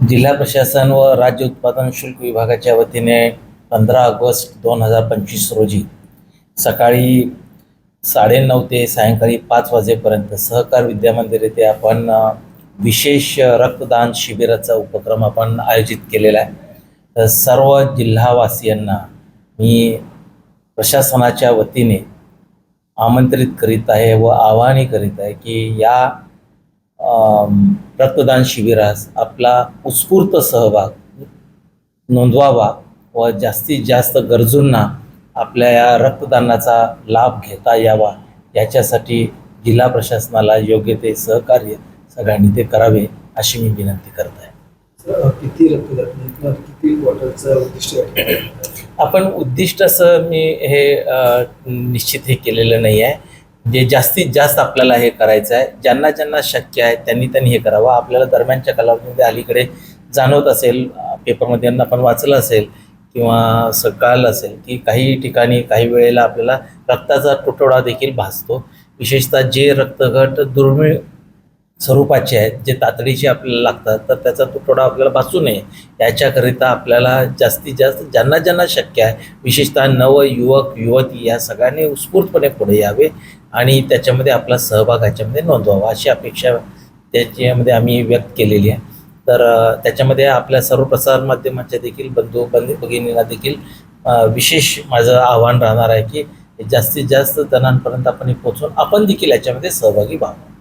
जिल्हा प्रशासन व राज्य उत्पादन शुल्क विभागाच्या वतीने पंधरा ऑगस्ट दोन हजार पंचवीस रोजी सकाळी साडेनऊ ते सायंकाळी पाच वाजेपर्यंत सहकार विद्यामंदिर येथे आपण विशेष रक्तदान शिबिराचा उपक्रम आपण आयोजित केलेला आहे. तर सर्व जिल्हावासियांना मी प्रशासनाच्या वतीने आमंत्रित करीत आहे व आवाहनही करीत आहे की या रक्तदान शिबिरास आपला उत्स्फूर्त सहभाग नोंदवावा व जास्तीत जास्त गरजूंना आपल्या या रक्तदानाचा लाभ घेता यावा. याच्यासाठी जिल्हा प्रशासनाला योग्य ते सहकार्य सगळ्यांनी ते करावे अशी मी विनंती करत आहे. अ, किती रक्तदान किंवा किती बॉटलचं उद्दिष्ट? आपण उद्दिष्ट असं मी हे निश्चित हे केलेलं नाही आहे. जे जास्तीत जास्त आपल्याला हे करायचं आहे ज्यांना ज्यांना शक्य आहे त्यांनी त्यांनी हे करावं. आपल्याला दरम्यानच्या कालावधीमध्ये अलीकडे जाणवत असेल पेपरमध्ये आपण वाचलं असेल किंवा असं असेल की काही ठिकाणी काही वेळेला आपल्याला रक्ताचा तुटवडा देखील भासतो. विशेषतः जे रक्तगट दुर्मिळ स्वरूपाचे आहेत जे तातडीचे आपल्याला लागतात तर त्याचा तुटवडा आपल्याला भासू नये. याच्याकरिता आपल्याला जास्तीत जास्त ज्यांना ज्यांना शक्य आहे विशेषतः नव युवक युवती या सगळ्यांनी उत्स्फूर्तपणे पुढे यावे आणि त्याच्यामध्ये आपला सहभाग ह्याच्यामध्ये नोंदवावा अशी अपेक्षा त्याच्यामध्ये आम्ही व्यक्त केलेली आहे. तर त्याच्यामध्ये आपल्या सर्व प्रसार माध्यमाच्या देखील बंधू बंधू भगिनींना देखील विशेष माझं आव्हान राहणार आहे की जास्तीत जास्त जणांपर्यंत आपण हे पोहोचून आपण देखील याच्यामध्ये सहभागी व्हावं.